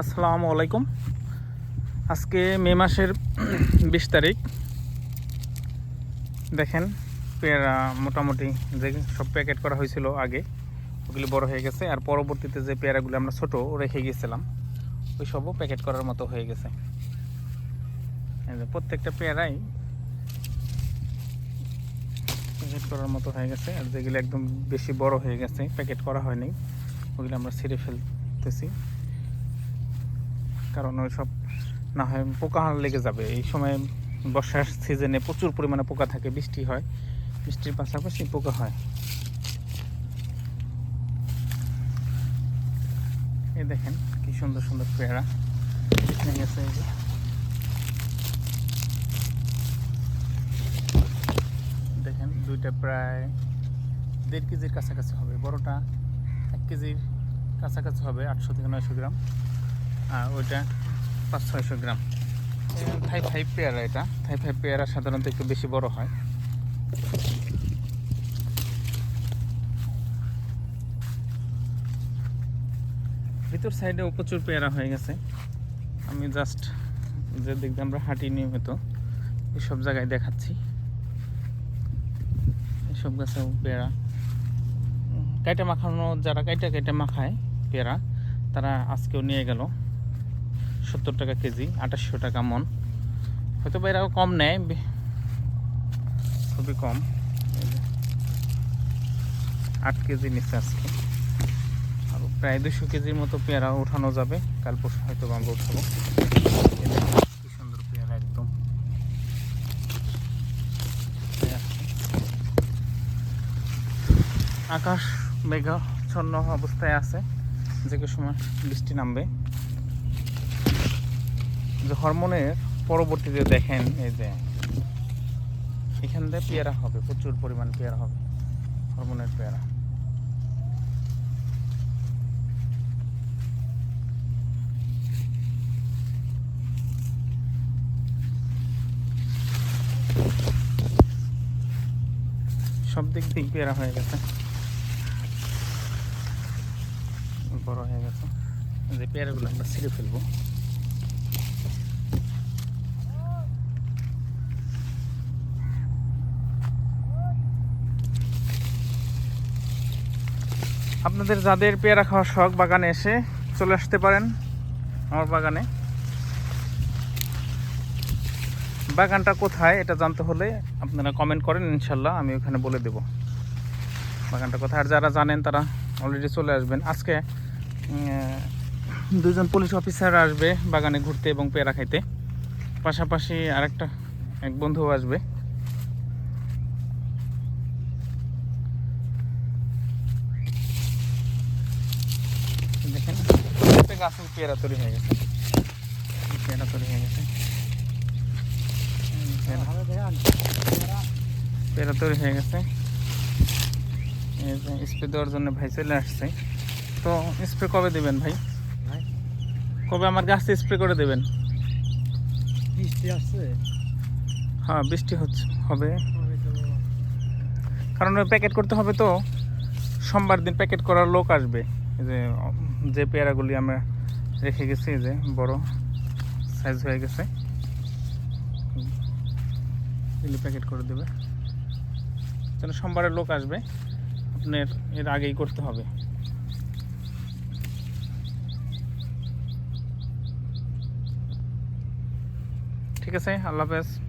আসসালামু আলাইকুম। আজকে মে মাসের বিশ তারিখ। দেখেন, পেয়ারা মোটামুটি যে সব প্যাকেট করা হয়েছিল আগে, ওগুলি বড় হয়ে গেছে। আর পরবর্তীতে যে পেয়ারাগুলো আমরা ছোট রেখে গিয়েছিলাম ওই সবও প্যাকেট করার মতো হয়ে গেছে। প্রত্যেকটা পেয়ারাই প্যাকেট করার মতো হয়ে গেছে। আর যেগুলো একদম বেশি বড় হয়ে গেছে, প্যাকেট করা হয়নি, ওগুলো আমরা ছিঁড়ে ফেলতেছি। কারণ ওই সব না হয় পোকা লেগে যাবে। এই সময় বর্ষার সিজনে প্রচুর পরিমাণে পোকা থাকে, বৃষ্টি হয়। বৃষ্টির পাশাপাশি পোকা হয়। এই দেখেন কি সুন্দর সুন্দর পেয়ারা এই যে। দেখেন দুইটা প্রায় দেড় কেজির কাছাকাছি হবে। বড়টা এক কেজির কাছাকাছি হবে, আটশো থেকে নয়শো গ্রাম। আর ওইটা পাঁচ ছয়শো গ্রাম। থাই ফাইভ পেয়ারা এটা। থাই ফাইভ পেয়ারা সাধারণত একটু বেশি বড় হয়। ভিতর সাইডেও প্রচুর পেয়ারা হয়ে গেছে। আমি জাস্ট যে দিয়ে আমরা হাঁটি নিয়মিত সব জায়গায় দেখাচ্ছি। এসব গাছেও পেয়ারা। কাইটা মাখানো, যারা কাইটা কাইটা মাখায় পেয়ারা, তারা আজকেও নিয়ে গেল। সত্তর টাকা কেজি আঠাশশো টাকা মন। হয়তো বা এরাও কম নেয় খুবই কম। আট কেজি নিচ্ছে আজকে। আর প্রায় দুশো কেজির মতো পেয়ারা উঠানো যাবে। কাল পরশু হয়তো আমরা উঠাবো। সুন্দর পেয়ারা একদম। আকাশ মেঘাচ্ছন্ন অবস্থায় আছে। যে কোনো সময় বৃষ্টি নামবে। হরমোনের পরবর্তীতে দেখেন এই যে এখান থেকে পেয়ারা হবে, প্রচুর পরিমাণ পেয়ারা হবে, হরমোনের পেয়ারা। সব দিক দিক পেয়ারা হয়ে গেছে। বড় হয়ে গেছে। যে পেয়ারাগুলো আমরা ছিঁড়ে ফেলব। আপনাদের যাদের পেয়ারা খাওয়ার শখ বাগানে এসে চলে আসতে পারেন আমার বাগানে। বাগানটা কোথায় এটা জানতে হলে আপনারা কমেন্ট করেন, ইনশাল্লাহ আমি ওখানে বলে দেব। বাগানটা কোথায়? আর যারা জানেন তারা অলরেডি চলে আসবেন। আজকে দুজন পুলিশ অফিসার আসবে বাগানে ঘুরতে এবং পেয়ারা খাইতে। পাশাপাশি আরেকটা এক বন্ধু আসবে দেখেন প্রত্যেক গাছে পেয়ারা তৈরি হয়ে গেছে। পেয়ারা তৈরি হয়ে গেছে। পেয়ারা- তৈরি হয়ে গেছে। স্প্রে দেওয়ার জন্য ভাই চলে আসছে। তো স্প্রে কবে দেবেন ভাই? কবে আমার গাছে স্প্রে করে দেবেন? বৃষ্টি আসছে। হ্যাঁ বৃষ্টি হচ্ছে হবে। কারণ ওই প্যাকেট করতে হবে তো। সোমবার দিন প্যাকেট করার লোক আসবে। যে যে পেয়ারাগুলি আমরা রেখে গেছি যে বড় সাইজ হয়ে গেছে। এগুলি প্যাকেট করে দেবে। যেন সোমবারের লোক আসবে, আপনার এর আগেই করতে হবে। ঠিক আছে, আল্লাহ হাফেজ।